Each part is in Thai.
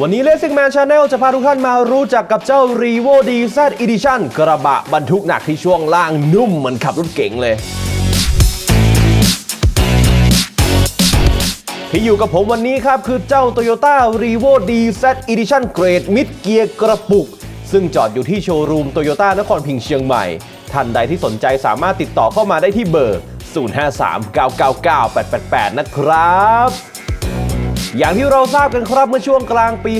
วันนี้เลสซิ g แมนชาแนลจะพาทุกท่านมารู้จักกับเจ้า r e v o DZ Edition กระบะบรรทุกหนักที่ช่วงล่างนุ่มเหมือนขับรถเก๋งเลย ที่อยู่กับผมวันนี้ครับ คือเจ้า Toyota r e v o DZ Edition Grade Mid Gear กระปุก ซึ่งจอดอยู่ที่โชว์รูม Toyota นครพิงเชียงใหม่ ท่านใดที่สนใจสามารถติดต่อเข้ามาได้ที่เบอร์ 0539998888นะครับ อย่างที่เราทราบกันครับเมื่อช่วงกลางปี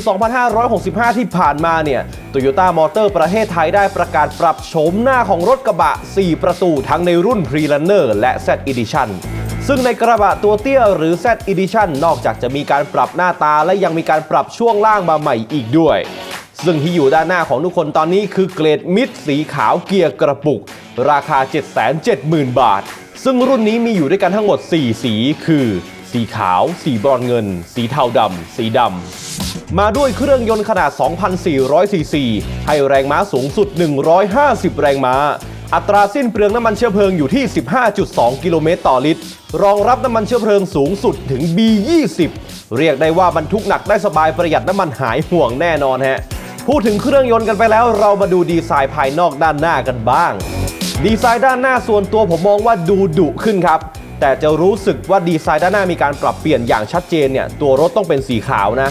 2565 ที่ผ่านมาเนี่ย Toyota Motor ประเทศไทยได้ประกาศปรับโฉมหน้าของรถกระบะ 4 ประตูทั้งในรุ่น Pre-Runner และ Z Edition ซึ่งในกระบะตัวเตี้ยหรือ Z Edition นอกจากจะมีการปรับหน้าตาและยังมีการปรับช่วงล่างมาใหม่อีกด้วย ซึ่งที่อยู่ด้านหน้าของทุกคนตอนนี้คือเกรดมิดสีขาวเกียร์กระปุก ราคา 770,000 บาท ซึ่งรุ่นนี้มีอยู่ด้วยกันทั้งหมด 4 สีคือ สีขาว สีบรอนเงิน สีเทาดำ สีดำ มาด้วยเครื่องยนต์ขนาด 2,400 ซีซี ให้แรงม้าสูงสุด 150 แรงม้า อัตราสิ้นเปลืองน้ำมันเชื้อเพลิงอยู่ที่ 15.2 กิโลเมตรต่อลิตร รองรับน้ำมันเชื้อเพลิงสูงสุดถึง B20 เรียกได้ว่าบรรทุกหนักได้สบายประหยัดน้ำมันหายห่วงแน่นอนฮะ พูดถึงเครื่องยนต์กันไปแล้วเรามาดูดีไซน์ภายนอกด้านหน้ากันบ้าง ดีไซน์ด้านหน้าส่วนตัวผมมองว่าดูดุขึ้นครับ แต่จะรู้สึกว่าดีไซน์ด้านหน้ามีการปรับเปลี่ยนอย่างชัดเจนเนี่ยตัวรถต้องเป็นสีขาวนะ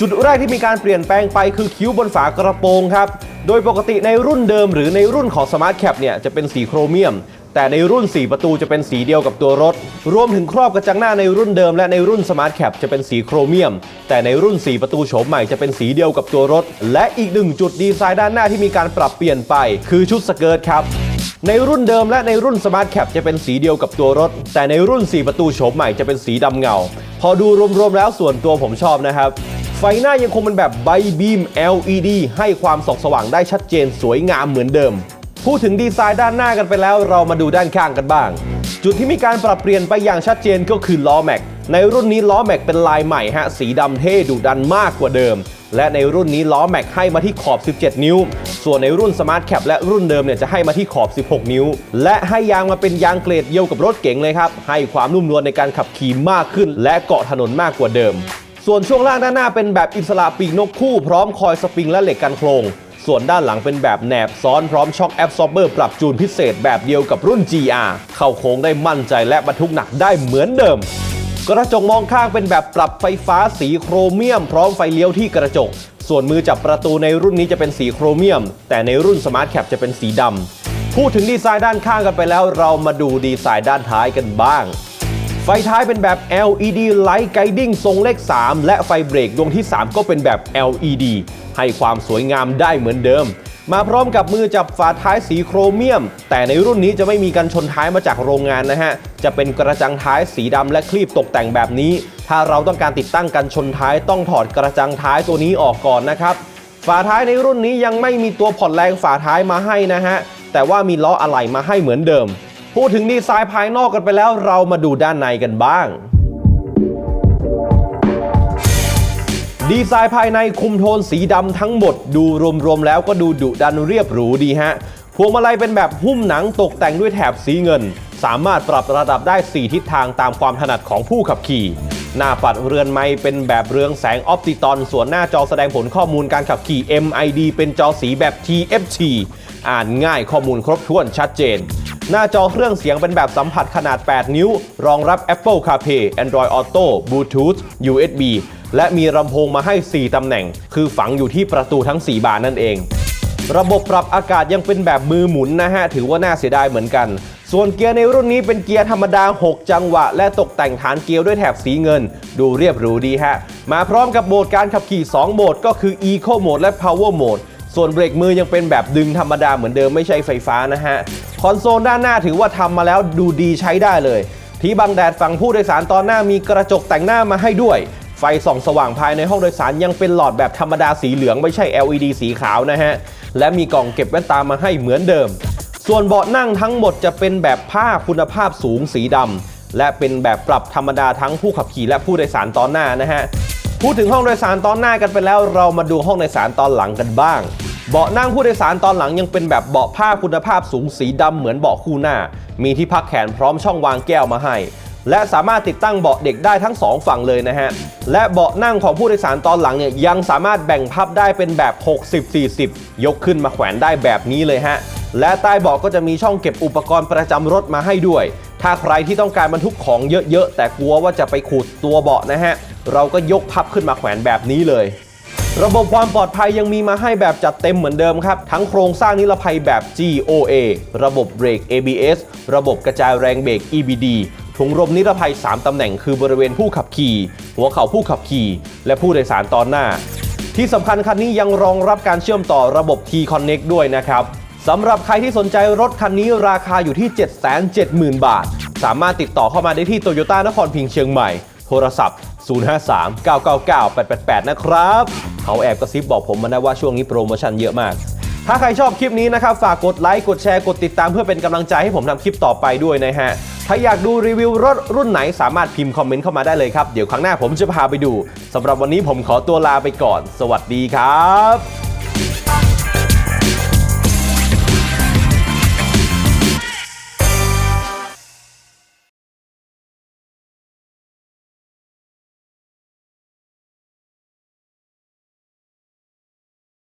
จุดแรกที่มีการเปลี่ยนแปลงไปคือคิ้วบนฝากระโปรงครับโดยปกติในรุ่นเดิมหรือในรุ่นของ Smart Cap เนี่ยจะเป็นสีโครเมียม แต่ในรุ่น 4 ประตูจะเป็นสีเดียวกับตัวรถ รวมถึงครอบกระจังหน้าในรุ่นเดิมและในรุ่น Smart Cap จะเป็นสีโครเมียม แต่ในรุ่น 4 ประตูโฉมใหม่จะเป็นสีเดียวกับตัวรถ และอีกหนึ่งจุดดีไซน์ด้านหน้าที่มีการปรับเปลี่ยนไป คือชุดสเกิร์ตครับ ในรุ่นเดิมและในรุ่น Smart Cap จะเป็นสีเดียวกับตัวรถ แต่ในรุ่น 4 ประตูโฉมใหม่จะเป็นสีดำเงา พอดูรวมๆแล้วส่วนตัวผมชอบนะครับไฟหน้ายังคงเป็นแบบไบบีม LED ให้ความส่องสว่างได้ชัดเจนสวยงามเหมือนเดิม พูดถึงดีไซน์ด้านหน้ากันไปแล้วเรามาดูด้านข้างกันบ้าง จุดที่มีการปรับเปลี่ยนไปอย่างชัดเจนก็คือล้อแม็ก ในรุ่นนี้ล้อแม็กเป็นลายใหม่ฮะสีดำเท่ดุดันมากกว่าเดิม และในรุ่นนี้ล้อแม็กให้มาที่ขอบ 17 นิ้ว ส่วนในรุ่น Smart Cap และรุ่นเดิมเนี่ยจะให้มาที่ขอบ 16 นิ้ว และให้ยางมาเป็นยางเกรดเดียวกับรถเก๋งเลยครับให้ความนุ่มนวลในการขับขี่มากขึ้น และเกาะถนนมากกว่าเดิม ส่วนช่วงล่างด้านหน้าเป็นแบบอิสระปีกนกคู่ พร้อมคอยสปริงและเหล็กกันโครงส่วนด้านหลังเป็นแบบแหนบซ้อนพร้อมช็อคแอบซอร์เบอร์ปรับจูนพิเศษแบบเดียวกับรุ่น GR เข้าโค้งได้มั่นใจและบรรทุกหนักได้เหมือนเดิม กระจกมองข้างเป็นแบบปรับไฟฟ้าสีโครเมียม พร้อมไฟเลี้ยวที่กระจก ส่วนมือจับประตูในรุ่นนี้จะเป็นสีโครเมียม แต่ในรุ่น Smart Cap จะเป็นสีดำพูดถึงดีไซน์ด้านข้างกันไปแล้ว เรามาดูดีไซน์ด้านท้ายกันบ้าง ไฟท้ายเป็นแบบ LED Light Guiding ทรงเลข 3 และไฟเบรกดวงที่ 3 ก็เป็นแบบ LED ให้ความสวยงามได้เหมือนเดิม มาพร้อมกับมือจับฝาท้ายสีโครเมียม แต่ในรุ่นนี้จะไม่มีกันชนท้ายมาจากโรงงานนะฮะ จะเป็นกระจังท้ายสีดำและคลีบตกแต่งแบบนี้ ถ้าเราต้องการติดตั้งกันชนท้ายต้องถอดกระจังท้ายตัวนี้ออกก่อนนะครับ ฝาท้ายในรุ่นนี้ยังไม่มีตัวผ่อนแรงฝาท้ายมาให้นะฮะ แต่ว่ามีล้ออะไหล่มาให้เหมือนเดิม พูดถึงดีไซน์ภายนอกกันไปแล้วเรามาดูด้านในกันบ้าง ดีไซน์ภายในคุมโทนสีดำทั้งหมด ดูรวมๆแล้วก็ดูดุดันเรียบหรูดีฮะพวงมาลัยเป็นแบบหุ้มหนังตกแต่งด้วยแถบสีเงิน สามารถปรับระดับได้ 4 ทิศทางตามความถนัดของผู้ขับขี่ หน้าปัดเรือนไม้เป็นแบบเรืองแสงออปติตอน ส่วนหน้าจอแสดงผลข้อมูลการขับขี่ MID เป็นจอสีแบบ TFT อ่านง่ายข้อมูลครบถ้วนชัดเจน หน้าจอเครื่องเสียงเป็นแบบสัมผัสขนาด 8 นิ้ว รองรับ Apple CarPlay Android Auto Bluetooth USB และมีลำโพงมาให้ 4 ตำแหน่ง คือฝังอยู่ที่ประตูทั้ง 4 บานนั่นเอง ระบบปรับอากาศยังเป็นแบบมือหมุนนะฮะ ถือว่าน่าเสียดายเหมือนกัน ส่วนเกียร์ในรุ่นนี้เป็นเกียร์ธรรมดา 6 จังหวะ และตกแต่งฐานเกียร์ด้วยแถบสีเงิน ดูเรียบหรูดีฮะ มาพร้อมกับโหมดการขับขี่ 2 โหมด ก็คือ Eco Mode และ Power Mode ส่วนเบรกมือยังเป็นแบบดึงธรรมดาเหมือนเดิมไม่ใช่ไฟฟ้านะฮะ คอนโซลด้านหน้าถือว่าทำมาแล้วดูดีใช้ได้เลย ที่บังแดดฝั่งผู้โดยสารตอนหน้ามีกระจกแต่งหน้ามาให้ด้วย ไฟส่องสว่างภายในห้องโดยสารยังเป็นหลอดแบบธรรมดาสีเหลืองไม่ใช่ LED สีขาวนะฮะ และมีกล่องเก็บแว่นตามาให้เหมือนเดิม ส่วนเบาะนั่งทั้งหมดจะเป็นแบบผ้าคุณภาพสูงสีดำและเป็นแบบปรับธรรมดาทั้งผู้ขับขี่และผู้โดยสารตอนหน้านะฮะพูดถึงห้องโดยสารตอนหน้ากันไปแล้วเรามาดูห้องโดยสารตอนหลังกันบ้าง เบาะนั่งผู้โดยสารตอนหลังยังเป็นแบบเบาะผ้าคุณภาพสูงสีดำเหมือนเบาะคู่หน้า มีที่พักแขนพร้อมช่องวางแก้วมาให้ และสามารถติดตั้งเบาะเด็กได้ทั้ง 2 ฝั่งเลยนะฮะ และเบาะนั่งของผู้โดยสารตอนหลังเนี่ยยังสามารถแบ่งพับได้เป็นแบบ 60-40 ยกขึ้นมาแขวนได้แบบนี้เลยฮะ และใต้เบาะก็จะมีช่องเก็บอุปกรณ์ประจำรถมาให้ด้วย ถ้าใครที่ต้องการบรรทุกของเยอะๆ แต่กลัวว่าจะไปขูดตัวเบาะนะฮะ เราก็ยกพับขึ้นมาแขวนแบบนี้เลยระบบความปลอดภัยยังมีมาให้แบบจัดเต็มเหมือนเดิมครับ ทั้งโครงสร้างนิรภัยแบบ GOA ระบบเบรก ABS ระบบกระจายแรงเบรก EBD ถุงลมนิรภัย 3 ตำแหน่งคือบริเวณผู้ขับขี่ หัวเข่าผู้ขับขี่ และผู้โดยสารตอนหน้า ที่สำคัญคันนี้ยังรองรับการเชื่อมต่อระบบ T-Connect ด้วยนะครับสำหรับใครที่สนใจรถคันนี้ราคาอยู่ที่ 770,000 บาท สามารถติดต่อเข้ามาได้ที่โตโยต้านครพิงเชียงใหม่ โทรศัพท์ 053-999-888 นะครับ เขาแอบกระซิบบอกผมมานะว่าช่วงนี้โปรโมชั่นเยอะมาก ถ้าใครชอบคลิปนี้นะครับ ฝากกดไลค์ กดแชร์ กดติดตามเพื่อเป็นกำลังใจให้ผมทำคลิปต่อไปด้วยนะฮะ ถ้าอยากดูรีวิวรถรุ่นไหนสามารถพิมพ์คอมเมนต์เข้ามาได้เลยครับ เดี๋ยวครั้งหน้าผมจะพาไปดูสำหรับวันนี้ผมขอตัวลาไปก่อน สวัสดีครับ